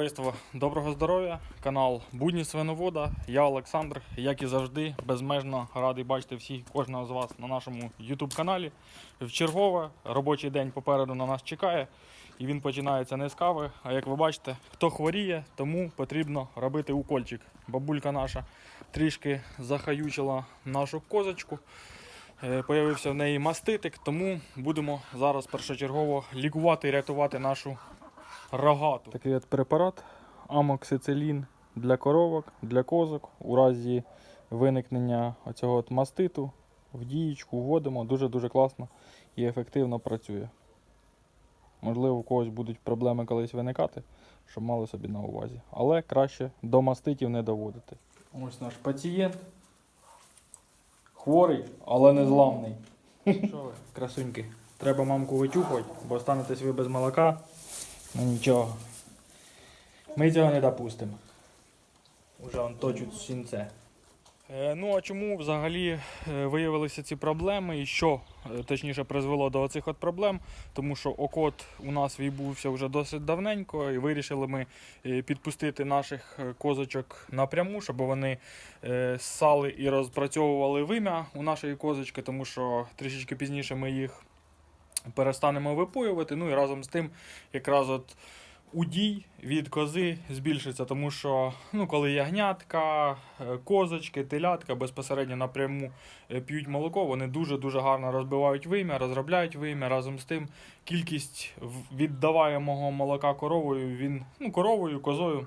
Товариство доброго здоров'я, канал Будні Свиновода. Я Олександр, як і завжди, безмежно радий бачити всіх кожного з вас на нашому YouTube каналі. В чергове робочий день попереду на нас чекає, і він починається не з кави. А як ви бачите, хто хворіє, тому потрібно робити укольчик. Бабулька наша трішки захаючила нашу козочку. Е, Появився в неї маститик, тому будемо зараз першочергово лікувати і рятувати нашу рогату. Такий от препарат амоксицилін для коровок, для козок. У разі виникнення оцього от маститу в дієчку вводимо. Дуже-дуже класно і ефективно працює. Можливо, у когось будуть проблеми колись виникати, щоб мали собі на увазі. Але краще до маститів не доводити. Ось наш пацієнт. Хворий, але не зламний. Що ви, красуньки? Треба мамку витюхувати, бо останетесь ви без молока. Ну нічого. Ми цього не допустимо. Уже он точуть сінце. Е, ну а чому взагалі е, виявилися ці проблеми і що е, точніше призвело до цих от проблем? Тому що окот у нас відбувся вже досить давненько, і вирішили ми підпустити наших козочок напряму, щоб вони ссали і розпрацьовували вим'я у нашої козочки, тому що трішечки пізніше ми їх перестанемо випоювати. Ну і разом з тим, якраз от удій від кози збільшиться, тому що ну, коли ягнятка, е, козочки, телятка безпосередньо напряму е, п'ють молоко, вони дуже-дуже гарно розбивають вим'я, розробляють вим'я. Разом з тим кількість віддаваємого молока коровою, він, ну, коровою, козою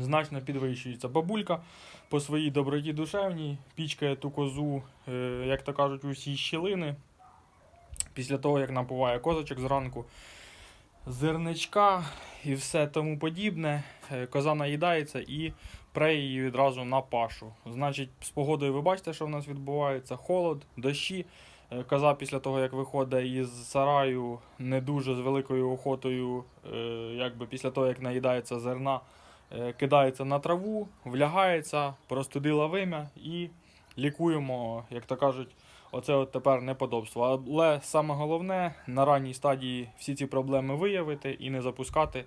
значно підвищується. Бабулька по своїй доброті душевній пічкає ту козу, е, як то кажуть, усі щілини. Після того, як напуває козочок зранку, зерничка і все тому подібне, е, коза наїдається і пре її відразу на пашу. Значить, з погодою ви бачите, що в нас відбувається: холод, дощі. Е, Коза після того, як виходить із сараю, не дуже з великою охотою, е, якби після того, як наїдається зерна, кидається на траву, влягається, простудила вим'я і лікуємо, як то кажуть, оце от тепер неподобство. Але саме головне на ранній стадії всі ці проблеми виявити і не запускати,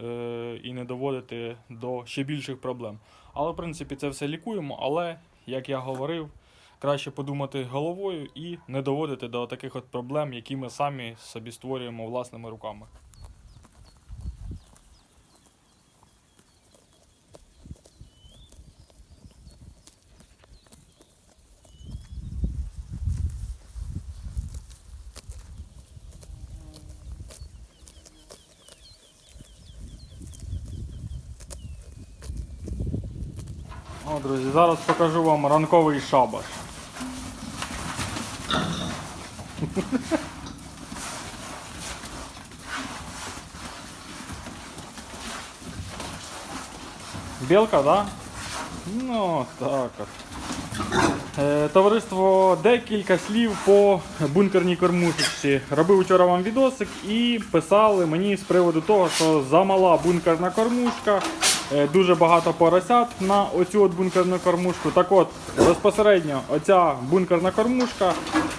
е, і не доводити до ще більших проблем. Але в принципі це все лікуємо. Але як я говорив, краще подумати головою і не доводити до таких от проблем, які ми самі собі створюємо власними руками. О, друзі, зараз покажу вам ранковий шабаш. Білка, да? Ну, так от. Е, Товариство, декілька слів по бункерній кормушечці. Робив вчора вам відосик і писали мені з приводу того, що замала бункерна кормушка, дуже багато поросят на оцю от бункерну кормушку. Так от, безпосередньо оця бункерна кормушка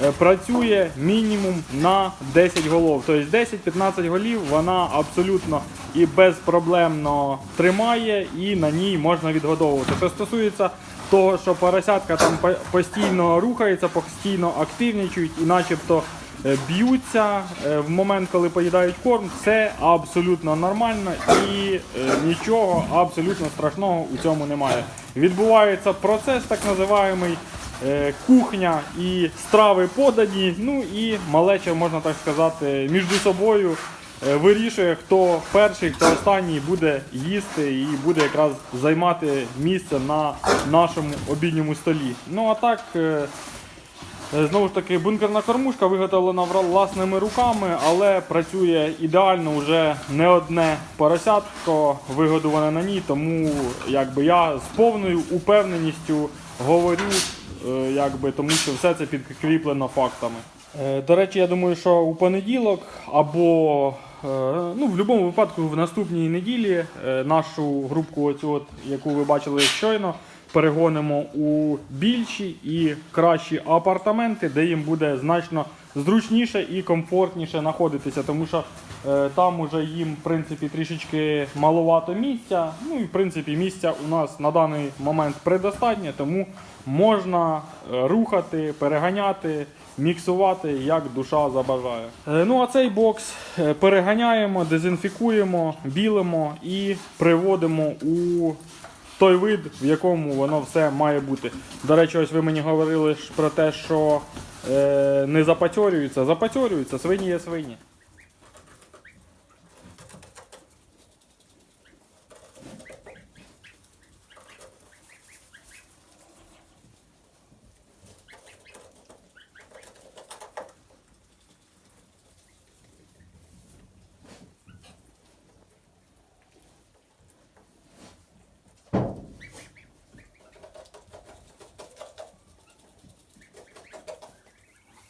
е, працює мінімум на 10 голов. Тобто 10-15 голів вона абсолютно і безпроблемно тримає, і на ній можна відгодовувати. Що стосується того, що поросятка там по- постійно рухаються, постійно активнічують і начебто е, б'ються е, в момент, коли поїдають корм, це абсолютно нормально і е, нічого абсолютно страшного у цьому немає. Відбувається процес так називаємий. е, Кухня і страви подані, ну і малеча, можна так сказати, між собою е, вирішує, хто перший, хто останній буде їсти і буде якраз займати місце на нашому обідньому столі. Ну а так, е, е, знову ж таки, бункерна кормушка виготовлена власними руками, але працює ідеально вже не одне поросятко вигодоване на ній, тому якби я з повною упевненістю говорю, е, якби, тому що все це підкріплено фактами. Е, До речі, я думаю, що у понеділок або е, ну, в будь-якому випадку в наступній неділі е, нашу групку, оцю от, яку ви бачили щойно, перегонимо у більші і кращі апартаменти, де їм буде значно зручніше і комфортніше знаходитися, тому що е, там уже їм в принципі трішечки маловато місця. Ну і в принципі місця у нас на даний момент предостатньо, тому можна е, рухати, переганяти, міксувати, як душа забажає. Е, ну а цей бокс е, переганяємо, дезінфікуємо, білимо і приводимо у той вид, в якому воно все має бути. До речі, ось ви мені говорили про те, що е, не запатьорюються. Запатьорюються, свині є свині.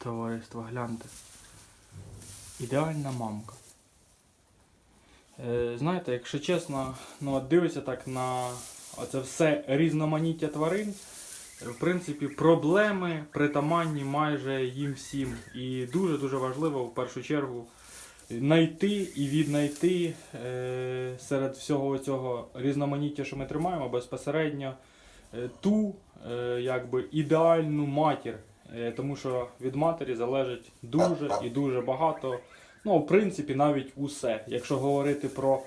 Товариство, гляньте. Ідеальна мамка. Е, знаєте, якщо чесно, ну от дивишся так на оце все різноманіття тварин. В принципі, проблеми притаманні майже їм всім. І дуже-дуже важливо в першу чергу знайти і віднайти е, серед всього цього різноманіття, що ми тримаємо, безпосередньо е, ту е, якби ідеальну матір. Е, Тому що від матері залежить дуже і дуже багато. Ну, в принципі, навіть усе. Якщо говорити про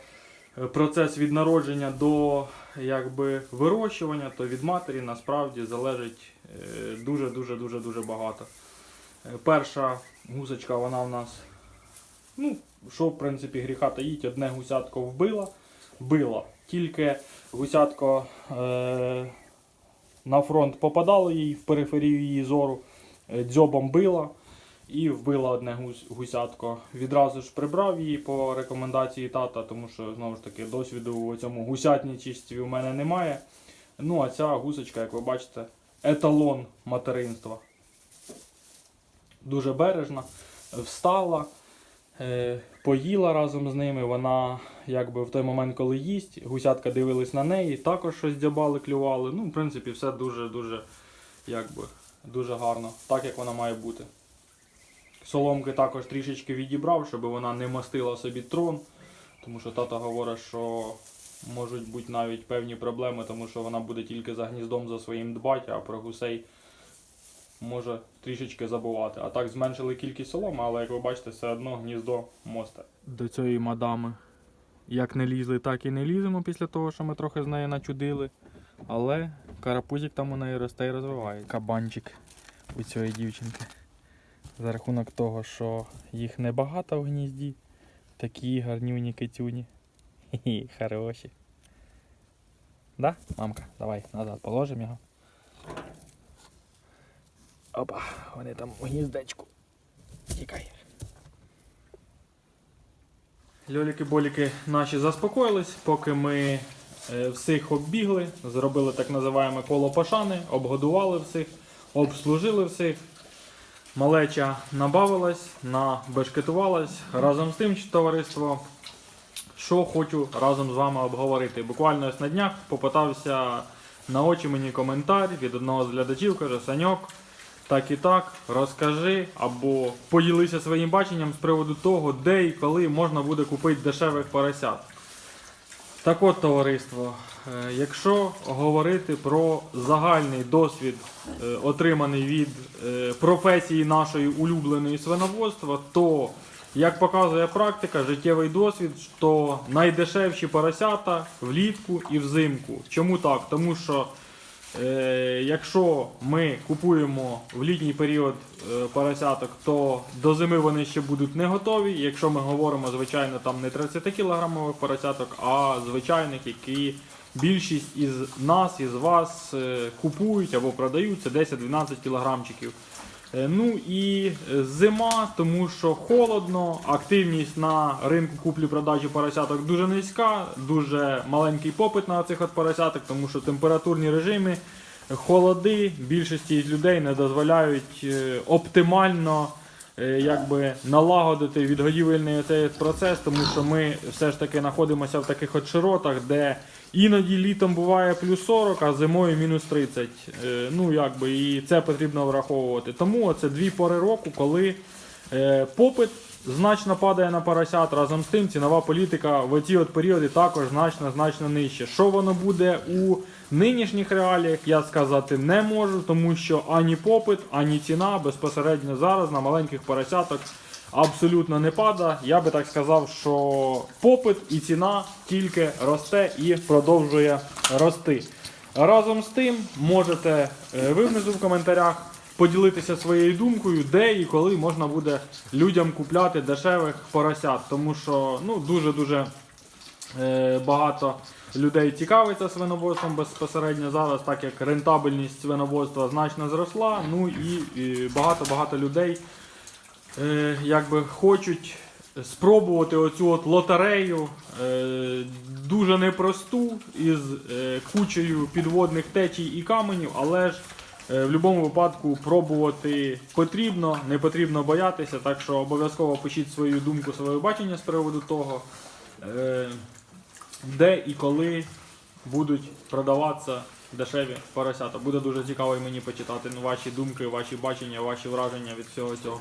е, процес від народження до якби, вирощування, то від матері насправді залежить е, дуже дуже багато. Е, Перша гусочка, вона в нас, ну, що в принципі гріха таїть, одне гусятко вбила, била. Тільки гусятко е, на фронт попадало їй в периферію її зору, дзьобом била і вбила одне гусятко. Відразу ж прибрав її по рекомендації тата, тому що знову ж таки досвіду у цьому гусятничестві у мене немає. Ну а ця гусочка, як ви бачите, еталон материнства. Дуже бережна, встала, е, поїла разом з ними. Вона, якби в той момент, коли їсть, гусятка дивились на неї, також щось дзябали, клювали. Ну, в принципі, все дуже-дуже, якби, дуже гарно, так як вона має бути. Соломки також трішечки відібрав, щоб вона не мастила собі трон. Тому що тато говорить, що можуть бути навіть певні проблеми, тому що вона буде тільки за гніздом за своїм дбати, а про гусей може трішечки забувати. А так зменшили кількість соломи, але як ви бачите, все одно гніздо мосте. До цієї мадами як не лізли, так і не ліземо після того, що ми трохи з нею начудили. Але карапузик там у неї росте і розвиває. Кабанчик у цієї дівчинки. За рахунок того, що їх небагато в гнізді. Такі гарнюні китюні. Хі-хі, хороші. Да, мамка, давай назад положимо його. Опа, вони там у гніздечку. Тікай. Льоліки-боліки наші заспокоїлись, поки ми всіх оббігли, зробили так називаємо коло пошани, обгодували всіх, обслужили всіх. Малеча набавилась, набешкетувалась. Разом з тим, товариство, що хочу разом з вами обговорити. Буквально ось на днях попитався на очі мені коментар від одного з глядачів, каже, Саньок, так і так, розкажи або поділися своїм баченням з приводу того, де і коли можна буде купити дешевих поросят. Так от, товариство, е, якщо говорити про загальний досвід, е, отриманий від е, професії нашої улюбленої свиноводства, то, як показує практика, життєвий досвід, то найдешевші поросята влітку і взимку. Чому так? Тому що якщо ми купуємо в літній період е, поросяток, то до зими вони ще будуть не готові. Якщо ми говоримо, звичайно, там не 30 кілограмових поросяток, а звичайних, які більшість із нас, із вас е, купують або продають, це 10-12 кілограмчиків. Е, Ну і е, зима, тому що холодно, активність на ринку куплі-продажі поросяток дуже низька, дуже маленький попит на цих от поросяток, тому що температурні режими, холоди більшості людей не дозволяють е, оптимально якби, налагодити відгодівельний цей процес, тому що ми все ж таки знаходимося в таких от широтах, де Іноді літом буває плюс 40, а зимою мінус 30. Е, Ну, якби, і це потрібно враховувати. Тому це дві пори року, коли Е, попит значно падає на поросят. Разом з тим цінова політика в ці от періоди також значно значно нижче. Що воно буде у нинішніх реаліях, я сказати не можу, тому що ані попит, ані ціна безпосередньо зараз на маленьких поросяток абсолютно не падає. Я би так сказав, що попит і ціна тільки росте і продовжує рости. Разом з тим можете е, ви внизу в коментарях поділитися своєю думкою, де і коли можна буде людям купляти дешевих поросят, тому що ну дуже-дуже е, багато людей цікавиться свиноводством безпосередньо зараз, так як рентабельність свиноводства значно зросла. Ну і, багато-багато людей е, якби хочуть спробувати оцю от лотерею е, дуже непросту із е, кучею підводних течій і каменів, але ж в будь-якому випадку пробувати потрібно, не потрібно боятися, так що обов'язково пишіть свою думку, своє бачення з приводу того, е, де і коли будуть продаватися дешеві поросята. Буде дуже цікаво і мені почитати ваші думки, ваші бачення, ваші враження від всього цього.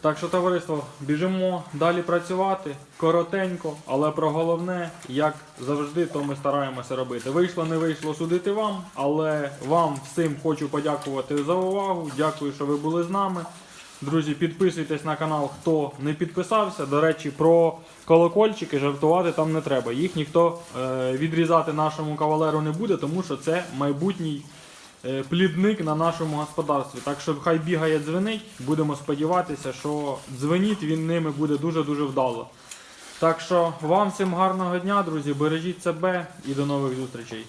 Так що, товариство, біжимо далі працювати коротенько, але про головне, як завжди, то ми стараємося робити. Вийшло, не вийшло судити вам, але вам всім хочу подякувати за увагу. Дякую, що ви були з нами. Друзі, підписуйтесь на канал, хто не підписався. До речі, про колокольчики жартувати там не треба. Їх ніхто е, відрізати нашому кавалеру не буде, тому що це майбутній плідник на нашому господарстві. Так що хай бігає дзвенить, будемо сподіватися, що дзвеніть він ними буде дуже-дуже вдало. Так що вам всім гарного дня, друзі, бережіть себе і до нових зустрічей.